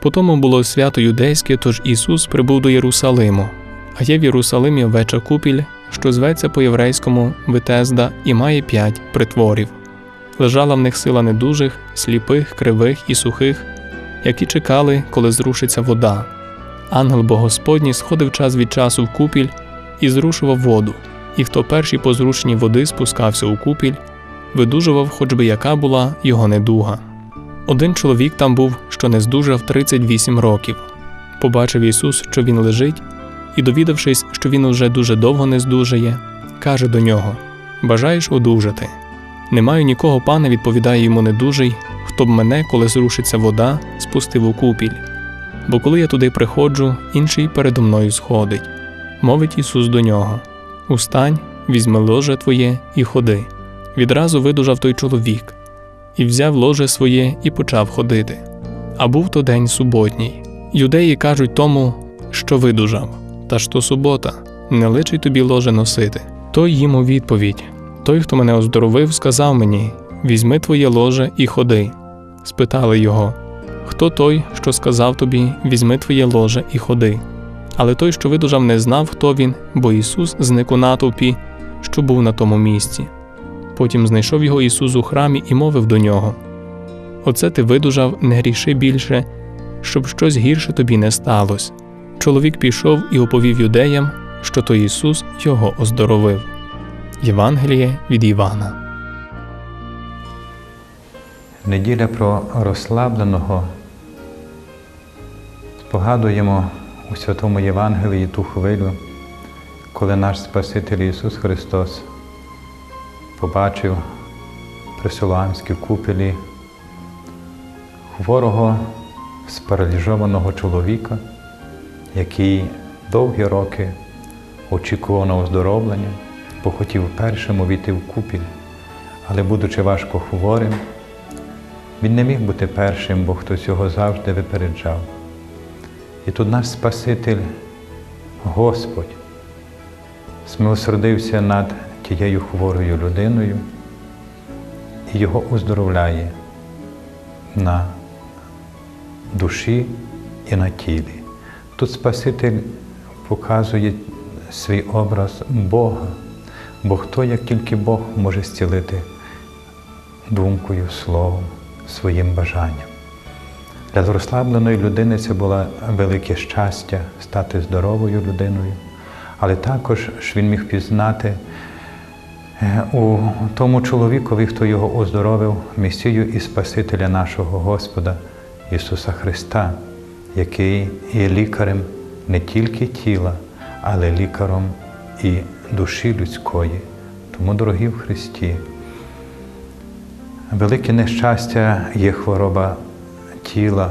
Потому було свято юдейське, тож Ісус прибув до Єрусалиму. А є в Єрусалимі веча купіль, що зветься по-єврейському Витезда і має п'ять притворів. Лежала в них сила недужих, сліпих, кривих і сухих, які чекали, коли зрушиться вода. Ангел Богосподній сходив час від часу в купіль і зрушував воду, і хто перший по зрушенні води спускався у купіль, видужував, хоч би яка була його недуга. Один чоловік там був, що не здужав 38 років. Побачив Ісус, що він лежить, і, довідавшись, що він уже дуже довго не здужає, каже до нього: Бажаєш одужати? Не маю нікого, пане, відповідає йому недужий, хто б мене, коли зрушиться вода, спустив у купіль. Бо коли я туди приходжу, інший передо мною сходить. Мовить Ісус до нього: Устань, візьми ложе твоє і ходи. Відразу видужав той чоловік, і взяв ложе своє і почав ходити. А був то день суботній. Юдеї кажуть тому, що видужав, та то субота, не личить тобі ложе носити. Той їм у відповідь: Той, хто мене оздоровив, сказав мені: Візьми твоє ложе і ходи. Спитали його: Хто той, що сказав тобі, візьми твоє ложе і ходи? Але той, що видужав, не знав, хто він, бо Ісус зник у натовпі, що був на тому місці. Потім знайшов його Ісус у храмі і мовив до нього: Оце ти видужав, не гріши більше, щоб щось гірше тобі не сталося. Чоловік пішов і оповів юдеям, що то Ісус його оздоровив. Євангеліє від Івана. Неділя про розслабленого. Спогадуємо у Святому Євангелії ту хвилю, коли наш Спаситель Ісус Христос побачив при Силуанській купелі хворого спараліжованого чоловіка, який довгі роки очікував на оздоровлення, бо хотів першим увійти в купіль, але, будучи важко хворим, він не міг бути першим, бо хтось його завжди випереджав. І тут наш Спаситель, Господь, смилосердився над тією хворою людиною і його оздоровляє на душі і на тілі. Тут Спаситель показує свій образ Бога, бо хто, як тільки Бог, може зцілити думкою, словом, своїм бажанням. Для розслабленої людини це було велике щастя стати здоровою людиною, але також ж він міг пізнати у тому чоловікові, хто його оздоровив, Месію і Спасителя нашого Господа Ісуса Христа, який є лікарем не тільки тіла, але лікарем і душі людської. Тому, дорогі в Христі, велике нещастя є хвороба тіла,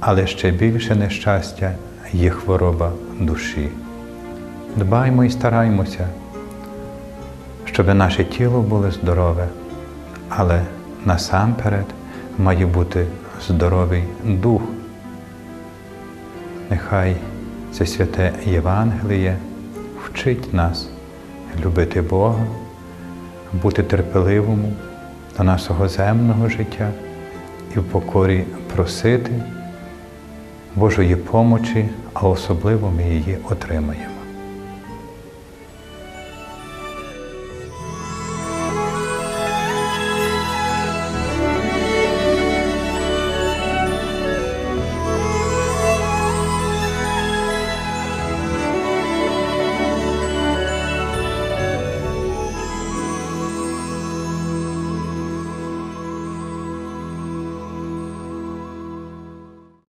але ще більше нещастя є хвороба душі. Дбаймо і стараймося, щоб наше тіло було здорове, але насамперед має бути здоровий дух. Нехай це святе Євангеліє вчить нас любити Бога, бути терпеливому до нашого земного життя і в покорі просити Божої помочі, а особливо ми її отримаємо.